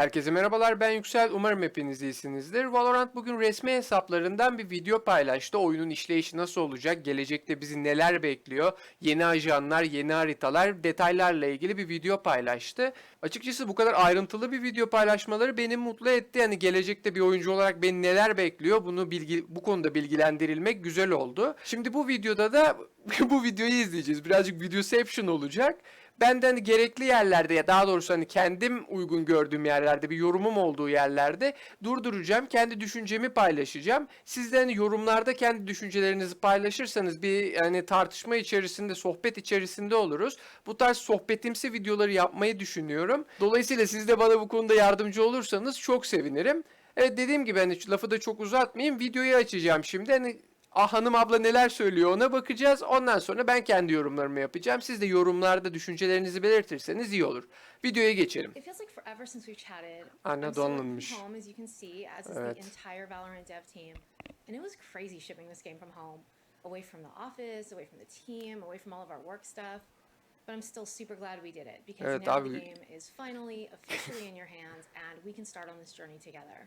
Herkese merhabalar ben Yüksel umarım hepiniz iyisinizdir. Valorant bugün resmi hesaplarından bir video paylaştı. Oyunun işleyişi nasıl olacak, gelecekte bizi neler bekliyor, yeni ajanlar, yeni haritalar, detaylarla ilgili bir video paylaştı. Açıkçası bu kadar ayrıntılı bir video paylaşmaları beni mutlu etti. Yani gelecekte bir oyuncu olarak beni neler bekliyor bunu bilgi, bu konuda bilgilendirilmek güzel oldu. Şimdi bu videoda da bu videoyu izleyeceğiz. Birazcık videoception olacak. Ben de hani gerekli yerlerde ya daha doğrusu hani kendim uygun gördüğüm yerlerde bir yorumum olduğu yerlerde durduracağım. Kendi düşüncemi paylaşacağım. Siz de hani yorumlarda kendi düşüncelerinizi paylaşırsanız bir hani tartışma içerisinde, sohbet içerisinde oluruz. Bu tarz sohbetimsi videoları yapmayı düşünüyorum. Dolayısıyla siz de bana bu konuda yardımcı olursanız çok sevinirim. Evet dediğim gibi hani lafı da çok uzatmayayım. Videoyu açacağım şimdi. Hani Ah hanım abla neler söylüyor ona bakacağız. Ondan sonra ben kendi yorumlarımı yapacağım. Siz de yorumlarda düşüncelerinizi belirtirseniz iyi olur. Videoya geçelim. Still working donlanmış. Evet. the entire Valorant dev team. And it was crazy shipping this game from home, away from the office, away from the team, away from all of our work stuff. But I'm still super glad we did it because Evet, now abi- the game is finally officially in your hands and we can start on this journey together.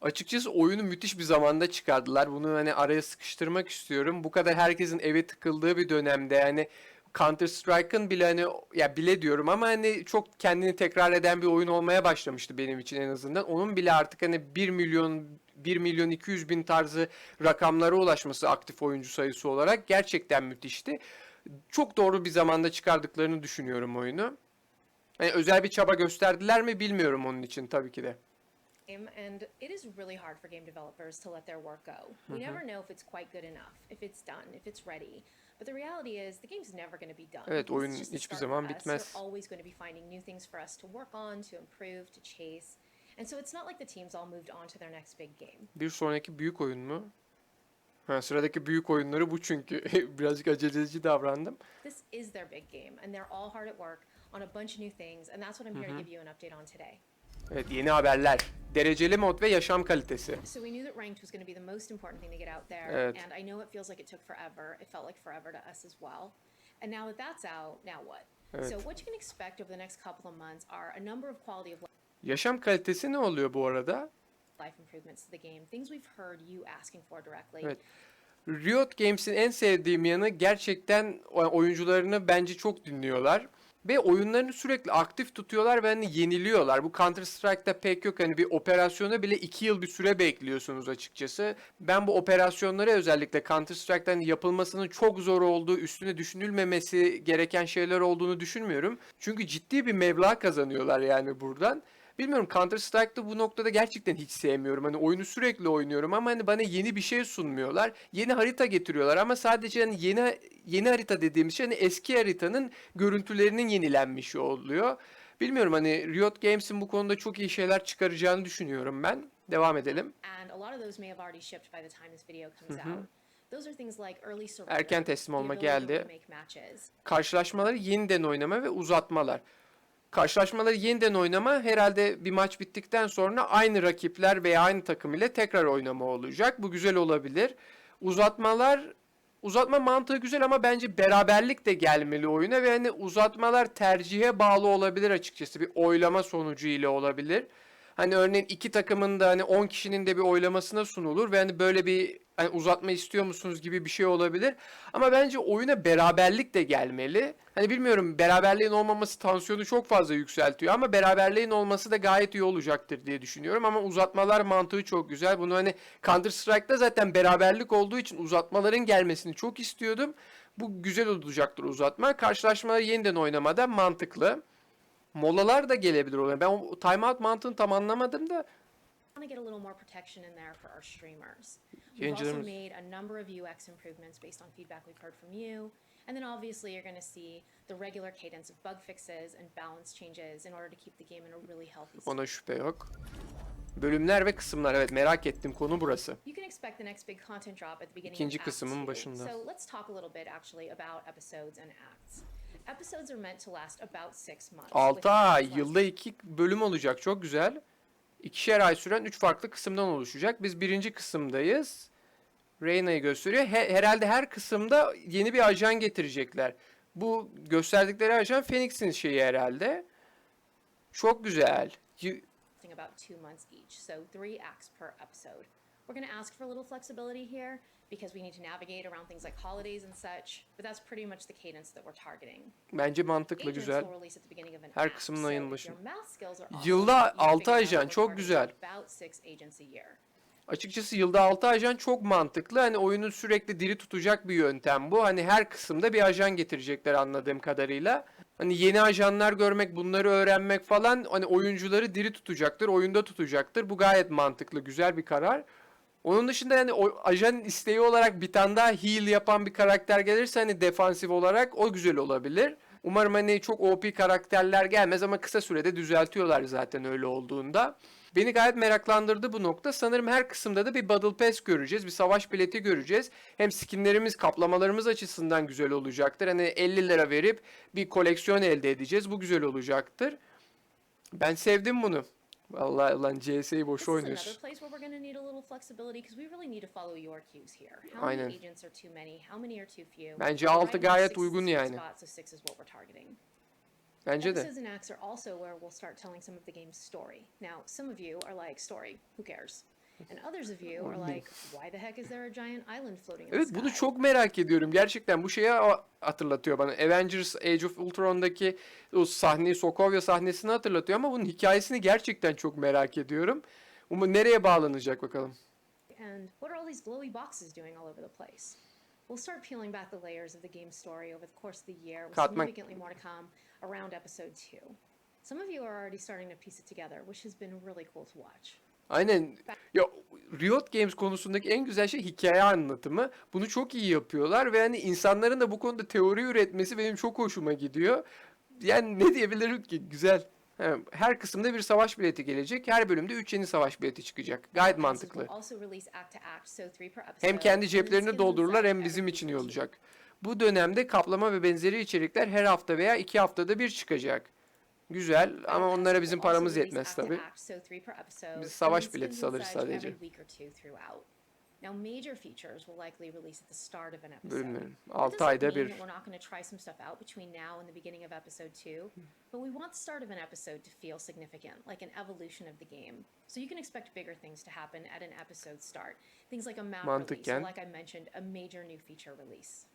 Açıkçası oyunu müthiş bir zamanda çıkardılar. Bunu hani araya sıkıştırmak istiyorum. Bu kadar herkesin eve tıkıldığı bir dönemde yani Counter Strike'ın bile hani ya bile diyorum ama hani çok kendini tekrar eden bir oyun olmaya başlamıştı benim için en azından. Onun bile artık hani 1 milyon 1 milyon 200 bin tarzı rakamlara ulaşması aktif oyuncu sayısı olarak gerçekten müthişti. Çok doğru bir zamanda çıkardıklarını düşünüyorum oyunu. Hani özel bir çaba gösterdiler mi bilmiyorum onun için tabii ki de. Game, and it is really hard for game developers to let their work go. We mm-hmm. never know if it's quite good enough, if it's done, if it's ready. But the reality is, the game's never going to be done. Evet, oyun hiçbir zaman bitmez. They're always going to be finding new things for us to work on, to improve, to chase. And so it's not like the teams all moved on to their next big game. Bir sonraki büyük oyun mu? Ha, sıradaki büyük oyunları bu çünkü. Birazcık aceleci davrandım. This is their big game, and they're all hard at work on a bunch of new things, and that's what I'm here to mm-hmm. give you an update on today. Evet yeni haberler. Dereceli mod ve yaşam kalitesi. So we knew that ranked was going to be the most important thing to get out there, Evet. and I know it feels like it took forever. It felt like forever to us as well. And now that that's out, now what? So what you can expect over the next couple of months are a number of quality of Yaşam kalitesi ne oluyor bu arada? life improvements to the game, things we've heard you asking for directly. Evet. Riot Games'in en sevdiğim yanı gerçekten o- oyuncularını bence çok dinliyorlar. Ve oyunlarını sürekli aktif tutuyorlar ve hani yeniliyorlar. Bu Counter Strike'da pek yok. Hani bir operasyona bile 2 yıl bir süre bekliyorsunuz açıkçası. Ben bu operasyonlara özellikle Counter Strike'dan yapılmasının çok zor olduğu, üstüne düşünülmemesi gereken şeyler olduğunu düşünmüyorum. Çünkü ciddi bir meblağ kazanıyorlar yani buradan. Bilmiyorum Counter Strike'da bu noktada gerçekten hiç sevmiyorum. Hani oyunu sürekli oynuyorum ama hani bana yeni bir şey sunmuyorlar. Yeni harita getiriyorlar ama sadece hani yeni yeni harita dediğimiz şey hani eski haritanın görüntülerinin yenilenmişi oluyor. Bilmiyorum hani Riot Games'in bu konuda çok iyi şeyler çıkaracağını düşünüyorum ben. Devam edelim. Erken teslim olma geldi. Karşılaşmaları yeniden oynama ve uzatmalar. Karşılaşmaları yeniden oynama herhalde bir maç bittikten sonra aynı rakipler veya aynı takım ile tekrar oynama olacak. Bu güzel olabilir. Uzatmalar uzatma mantığı güzel ama bence beraberlik de gelmeli oyuna ve hani uzatmalar tercihe bağlı olabilir açıkçası. Bir oylama sonucu ile olabilir. Hani örneğin iki takımın da hani 10 kişinin de bir oylamasına sunulur ve hani böyle bir hani uzatma istiyor musunuz gibi bir şey olabilir. Ama bence oyuna beraberlik de gelmeli. Hani bilmiyorum beraberliğin olmaması tansiyonu çok fazla yükseltiyor ama beraberliğin olması da gayet iyi olacaktır diye düşünüyorum. Ama uzatmalar mantığı çok güzel. Bunu hani Counter Strike'da zaten beraberlik olduğu için uzatmaların gelmesini çok istiyordum. Bu güzel olacaktır uzatma. Karşılaşmaları yeniden oynamada mantıklı. Molalar da gelebilir oraya. Ben o timeout mantığını tam anlamadım da want to get a little more protection in there for our streamers. We've also made a number of UX improvements based on feedback we've heard from you. And then obviously you're going to see the regular cadence of bug fixes and balance changes in order to keep the game in a really healthy state. ona şüphe yok. Bölümler ve kısımlar evet merak ettiğim konu burası. You can expect the next big content drop at the beginning İkinci of kısmın başında. So let's talk a little bit actually about episodes and acts. Episodes are meant to last about six months. 6 with ay, yılda 2 bölüm olacak. Çok güzel. İkişer ay süren 3 farklı kısımdan oluşacak. Biz birinci kısımdayız. Reyna'yı gösteriyor. He- herhalde her kısımda yeni bir ajan getirecekler. Bu gösterdikleri ajan Phoenix'in şeyi herhalde. Çok güzel. About two months each, so three acts per episode. We're going to ask for a little flexibility here because we need to navigate around things like holidays and such, but that's pretty much the cadence that we're targeting. Bence mantıklı güzel. Her act, kısmın so ayın başında. Yılda you can altı figure out ajan, we're çok güzel. Açıkçası yılda 6 ajan çok mantıklı. Hani oyunu sürekli diri tutacak bir yöntem bu. Hani her kısımda bir ajan getirecekler anladığım kadarıyla. Hani yeni ajanlar görmek, bunları öğrenmek falan hani oyuncuları diri tutacaktır, oyunda tutacaktır. Bu gayet mantıklı, güzel bir karar. Onun dışında yani o ajanın isteği olarak bir tane daha heal yapan bir karakter gelirse hani defansif olarak o güzel olabilir. Umarım hani çok OP karakterler gelmez ama kısa sürede düzeltiyorlar zaten öyle olduğunda. Beni gayet meraklandırdı bu nokta. Sanırım her kısımda da bir Battle Pass göreceğiz. Bir savaş bileti göreceğiz. Hem skinlerimiz, kaplamalarımız açısından güzel olacaktır. Hani 50 lira verip bir koleksiyon elde edeceğiz. Bu güzel olacaktır. Ben sevdim bunu. Vallahi lan CS'yi boş oynuyoruz. place where we're going to need a little flexibility because we really need to follow your cues here. How Aynen. many agents are too many? How many are too few? Bence Right altı now, gayet six is uygun yani. spot, so six is what we're targeting. Bence de. And acts are also where we'll start telling some of the game's story. Now, some of you are like, story, who cares? And others of you are like, why the heck is there a giant island floating in Evet bunu çok merak ediyorum. Gerçekten bu şeye hatırlatıyor bana. Avengers Age of Ultron'daki o sahneyi, Sokovia sahnesini hatırlatıyor ama bunun hikayesini gerçekten çok merak ediyorum. Ama nereye bağlanacak bakalım. And what are all these glowy boxes doing all over the place? We'll start peeling back the layers of the game's story over the course of the year, with significantly more to come around episode two. Some of you are already starting to piece it together, which has been really cool to watch. Aynen. Ya Riot Games konusundaki en güzel şey hikaye anlatımı. Bunu çok iyi yapıyorlar ve hani insanların da bu konuda teori üretmesi benim çok hoşuma gidiyor. Yani ne diyebilirim ki? Güzel. Her kısımda bir savaş bileti gelecek. Her bölümde 3 yeni savaş bileti çıkacak. Gayet mantıklı. Hem kendi ceplerini doldururlar hem bizim için iyi olacak. Bu dönemde kaplama ve benzeri içerikler her hafta veya iki haftada bir çıkacak. Güzel ama onlara bizim paramız yetmez tabi. Biz savaş bileti alırız sadece. Bölümlerin That 6 doesn't ayda bir. that We're not going to try some stuff out between now and the beginning of episode two, but we want the start of an episode to feel significant, like an evolution of the game. So you can expect bigger things to happen at an episode start. Things like a map release, Mantıken. or like I mentioned, a major new feature release.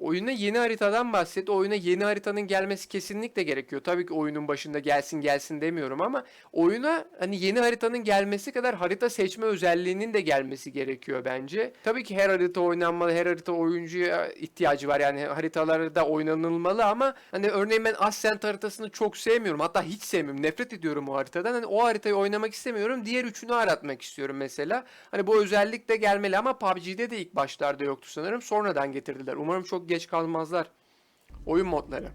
Oyuna yeni haritadan bahset. Oyuna yeni haritanın gelmesi kesinlikle gerekiyor. Tabii ki oyunun başında gelsin gelsin demiyorum ama oyuna hani yeni haritanın gelmesi kadar harita seçme özelliğinin de gelmesi gerekiyor bence. Tabii ki her harita oynanmalı, her harita oyuncuya ihtiyacı var. Yani haritaları da oynanılmalı ama hani örneğin ben Ascent haritasını çok sevmiyorum. Hatta hiç sevmiyorum. Nefret ediyorum o haritadan. Hani o haritayı oynamak istemiyorum. Diğer üçünü aratmak istiyorum mesela. Hani bu özellik de gelmeli ama PUBG'de de ilk başlarda yoktu sanırım. Sonradan getirdiler. Umarım çok geç kalmazlar. Oyun modları.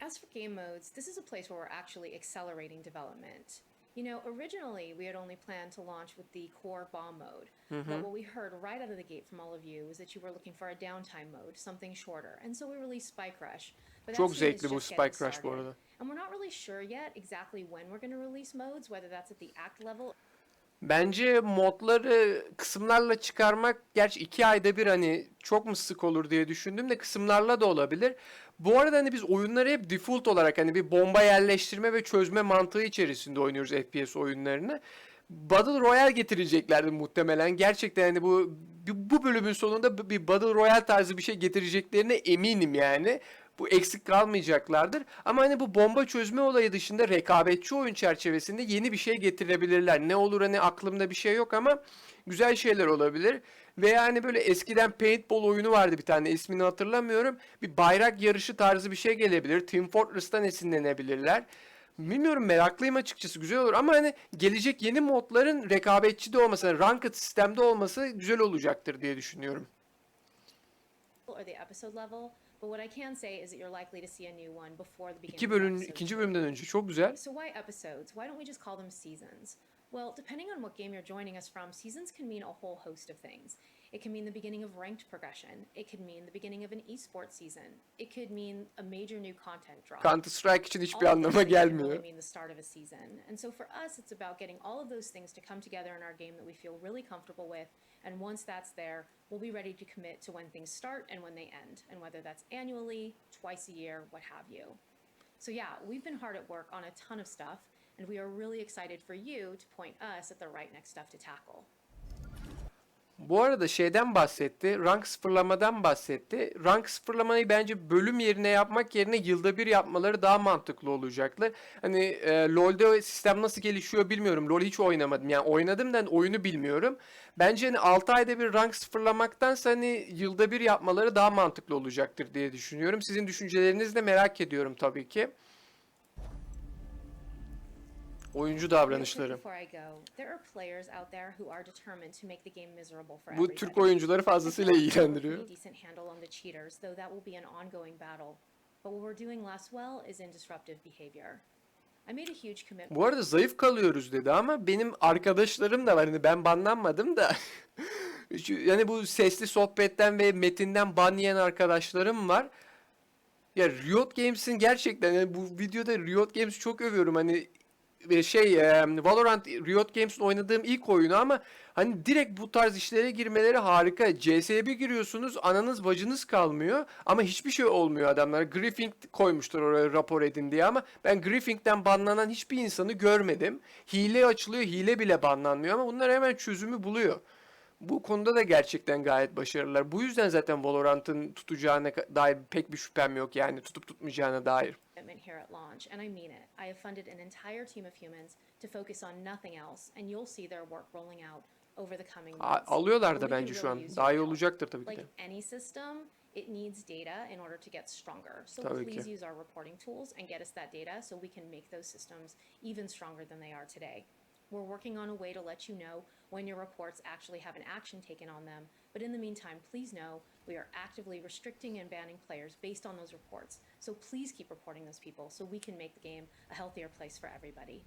As for game modes, this is a place where we're actually accelerating development. You know, originally we had only planned to launch with the core bomb mode, mm-hmm. but what we heard right out of the gate from all of you was that you were looking for a downtime mode, something shorter, and so we released Spike Rush. But Çok that team is zevkli bu Spike Rush bu arada. And we're not really sure yet exactly when we're going to release modes, whether that's at the act level Bence modları kısımlarla çıkarmak gerçi iki ayda bir hani çok mu sık olur diye düşündüm de kısımlarla da olabilir. Bu arada hani biz oyunları hep default olarak hani bir bomba yerleştirme ve çözme mantığı içerisinde oynuyoruz FPS oyunlarını. Battle Royale getireceklerdi muhtemelen. Gerçekten hani bu bu bölümün sonunda bir Battle Royale tarzı bir şey getireceklerine eminim yani. Bu eksik kalmayacaklardır. Ama hani bu bomba çözme olayı dışında rekabetçi oyun çerçevesinde yeni bir şey getirebilirler. Ne olur hani aklımda bir şey yok ama güzel şeyler olabilir. Ve yani böyle eskiden paintball oyunu vardı bir tane ismini hatırlamıyorum. Bir bayrak yarışı tarzı bir şey gelebilir. Team Fortress'tan esinlenebilirler. Bilmiyorum meraklıyım açıkçası güzel olur ama hani gelecek yeni modların rekabetçi de olması, yani ranked sistemde olması güzel olacaktır diye düşünüyorum. or the episode level. But what I can say is that you're likely to see a new one before the beginning İki of bölüm, ikinci bölümden önce çok güzel. So why episodes? Why don't we just call them seasons? Well, depending on what game you're joining us from, seasons can mean a whole host of things. It can mean the beginning of ranked progression. It could mean the beginning of an esports season. It could mean a major new content drop. Counter Strike için All hiçbir of anlama those things can gelmiyor. really mean the start of a season. And so for us, it's about getting all of those things to come together in our game that we feel really comfortable with. And once that's there, we'll be ready to commit to when things start and when they end, and whether that's annually, twice a year, what have you. So, yeah, we've been hard at work on a ton of stuff, and we are really excited for you to point us at the right next stuff to tackle. Bu arada şeyden bahsetti, rank sıfırlamadan bahsetti. Rank sıfırlamayı bence bölüm yerine yapmak yerine yılda bir yapmaları daha mantıklı olacaktır. Hani e, LoL'de sistem nasıl gelişiyor bilmiyorum. LoL hiç oynamadım. Yani oynadım da oyunu bilmiyorum. Bence hani 6 ayda bir rank sıfırlamaktansa hani yılda bir yapmaları daha mantıklı olacaktır diye düşünüyorum. Sizin düşüncelerinizi de merak ediyorum tabii ki. Miserable for Bu. Türk oyuncuları fazlasıyla ilgilendiriyor. Bu arada zayıf kalıyoruz dedi ama benim arkadaşlarım da var. Hani ben banlanmadım da. Yani bu sesli sohbetten ve metinden ban yiyen arkadaşlarım var. Ya Riot Games'in gerçekten yani bu videoda Riot Games'i çok övüyorum. Hani şey Valorant Riot Games'in oynadığım ilk oyunu ama hani direkt bu tarz işlere girmeleri harika. CS'ye bir giriyorsunuz ananız bacınız kalmıyor ama hiçbir şey olmuyor adamlar. Griffing koymuşlar oraya rapor edin diye ama ben Griffing'den banlanan hiçbir insanı görmedim. Hile açılıyor, hile bile banlanmıyor ama bunlar hemen çözümü buluyor. Bu konuda da gerçekten gayet başarılılar. Bu yüzden zaten Valorant'ın tutacağına dair pek bir şüphem yok yani tutup tutmayacağına dair. here at launch, and I mean it. I have funded an entire team of humans to focus on nothing else, and you'll see their work rolling out over the coming months. alıyorlar da bence şu an. Daha iyi olacaktır tabii ki de. Like any system, it needs data in order to get stronger. So Tabii please ki. use our reporting tools and get us that data so we can make those systems even stronger than they are today. We're working on a way to let you know when your reports actually have an action taken on them. But in the meantime, please know we are actively restricting and banning players based on those reports. So please keep reporting those people so we can make the game a healthier place for everybody.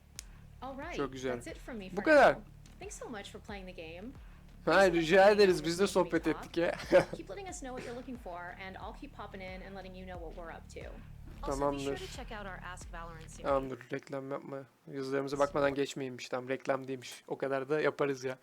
All right, that's it from me for now. Thanks so much for playing the game. Ha rica ederiz biz de sohbet ettik ya. keep letting us know what you're looking for, and I'll keep popping in and letting you know what we're up to. Also, be Tamamdır. sure to check out our Ask Valorant series. Tamamdır reklam yapma. Yazılarımıza bakmadan geçmeyeymiş tamam reklam değilmiş. O kadar da yaparız ya.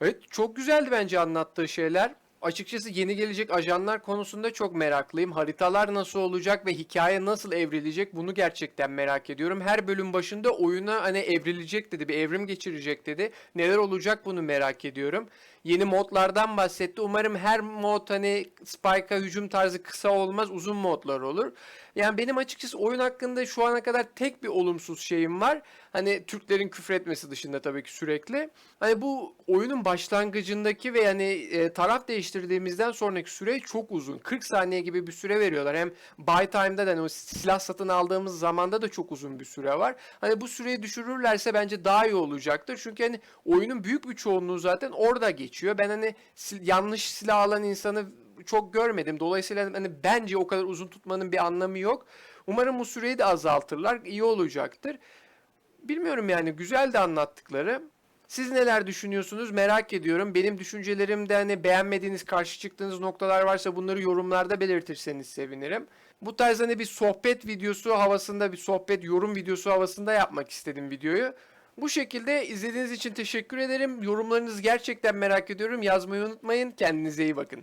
Evet çok güzeldi bence anlattığı şeyler. Açıkçası yeni gelecek ajanlar konusunda çok meraklıyım. Haritalar nasıl olacak ve hikaye nasıl evrilecek bunu gerçekten merak ediyorum. Her bölüm başında oyuna hani evrilecek dedi, bir evrim geçirecek dedi. Neler olacak bunu merak ediyorum. Yeni modlardan bahsetti. Umarım her mod hani Spike'a hücum tarzı kısa olmaz, uzun modlar olur. Yani benim açıkçası oyun hakkında şu ana kadar tek bir olumsuz şeyim var. Hani Türklerin küfretmesi dışında tabii ki sürekli. Hani bu oyunun başlangıcındaki ve yani e, taraf değiştirdiğimizden sonraki süre çok uzun. 40 saniye gibi bir süre veriyorlar. Hem buy time'da da hani o silah satın aldığımız zamanda da çok uzun bir süre var. Hani bu süreyi düşürürlerse bence daha iyi olacaktır. Çünkü hani oyunun büyük bir çoğunluğu zaten orada geçiyor. Ben hani sil- yanlış silah alan insanı çok görmedim. Dolayısıyla hani bence o kadar uzun tutmanın bir anlamı yok. Umarım bu süreyi de azaltırlar. İyi olacaktır. Bilmiyorum yani güzel de anlattıkları. Siz neler düşünüyorsunuz merak ediyorum. Benim düşüncelerimde hani beğenmediğiniz, karşı çıktığınız noktalar varsa bunları yorumlarda belirtirseniz sevinirim. Bu tarz hani bir sohbet videosu havasında, bir sohbet yorum videosu havasında yapmak istedim videoyu. Bu şekilde izlediğiniz için teşekkür ederim. Yorumlarınızı gerçekten merak ediyorum. Yazmayı unutmayın. Kendinize iyi bakın.